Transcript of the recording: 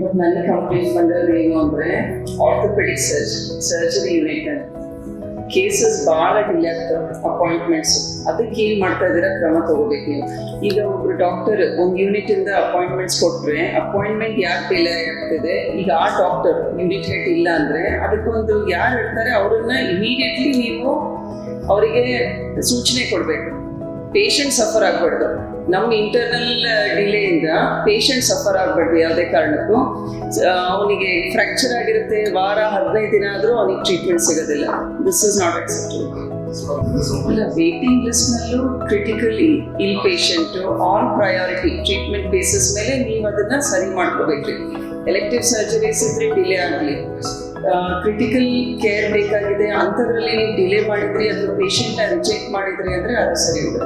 But ನನ್ನ complaint ಬಂದಿರೋದು ಏನು ಅಂದರೆ ಆರ್ಥೋಪೆಡಿಕ್ ಸರ್ಜ್ ಸರ್ಜರಿ ಯೂನಿಟ್ ಅಂತ ಕೇಸಸ್ ಭಾಳ ಡಿಲೇ ಆಗ್ತವೆ ಅಪಾಯಿಂಟ್ಮೆಂಟ್ಸ್ ಅದಕ್ಕೆ ಏನು ಮಾಡ್ತಾ ಇದ್ದೀರಾ? ಕ್ರಮ ತಗೋಬೇಕು ನೀವು. ಈಗ ಒಬ್ರು ಡಾಕ್ಟರ್ ಒಂದು ಯೂನಿಟ್ ಇಂದ ಅಪಾಯಿಂಟ್ಮೆಂಟ್ಸ್ ಕೊಟ್ರೆ ಅಪಾಯಿಂಟ್ಮೆಂಟ್ ಯಾಕೆ ಡಿಲೇ ಆಗ್ತಿದೆ? ಈಗ ಆ ಡಾಕ್ಟರ್ ಯೂನಿಟ್ ಹೆಡ್ ಇಲ್ಲ ಅಂದ್ರೆ ಅದಕ್ಕೊಂದು ಯಾರು ಇರ್ತಾರೆ ಅವ್ರನ್ನ ಇಮಿಡಿಯೇಟ್ಲಿ ನೀವು ಅವರಿಗೆ ಸೂಚನೆ ಕೊಡಬೇಕು. ಪೇಷಂಟ್ ಸಫರ್ ಆಗ್ಬಾರ್ದು. ನಮ್ಮ ಇಂಟರ್ನಲ್ ಡಿಲೇಯಿಂದ ಪೇಷಂಟ್ ಸಫರ್ ಆಗಬಾರ್ದು ಯಾವುದೇ ಕಾರಣಕ್ಕೂ. ಅವನಿಗೆ ಫ್ರ್ಯಾಕ್ಚರ್ ಆಗಿರುತ್ತೆ, ವಾರ ಹದಿನೈದು ದಿನ ಆದರೂ ಅವನಿಗೆ ಟ್ರೀಟ್ಮೆಂಟ್ ಸಿಗೋದಿಲ್ಲ. ದಿಸ್ ಇಸ್ ನಾಟ್ ಅಕ್ಸೆಪ್ಟಬಲ್ ಇಲ್ಲ waiting ಲಿಸ್ಟ್ನಲ್ಲೂ critically ill patient on priority treatment basis ಮೇಲೆ ನೀವು ಅದನ್ನು ಸರಿ ಮಾಡ್ಕೋಬೇಕು ಎಲೆಕ್ಟಿವ್ ಸರ್ಜರೀಸ್ ಇದ್ರೆ ಡಿಲೇ ಆಗಲಿ. ಕ್ರಿಟಿಕಲ್ ಕೇರ್ ಬೇಕಾಗಿದೆ, ಅಂಥದ್ರಲ್ಲಿ ನೀವು ಡಿಲೇ ಮಾಡಿದ್ರಿ, ಅಥವಾ ಪೇಷಂಟ್ನ ರಿಜೆಕ್ಟ್ ಮಾಡಿದ್ರಿ ಅಂದರೆ ಅದು ಸರಿ ಇಲ್ಲ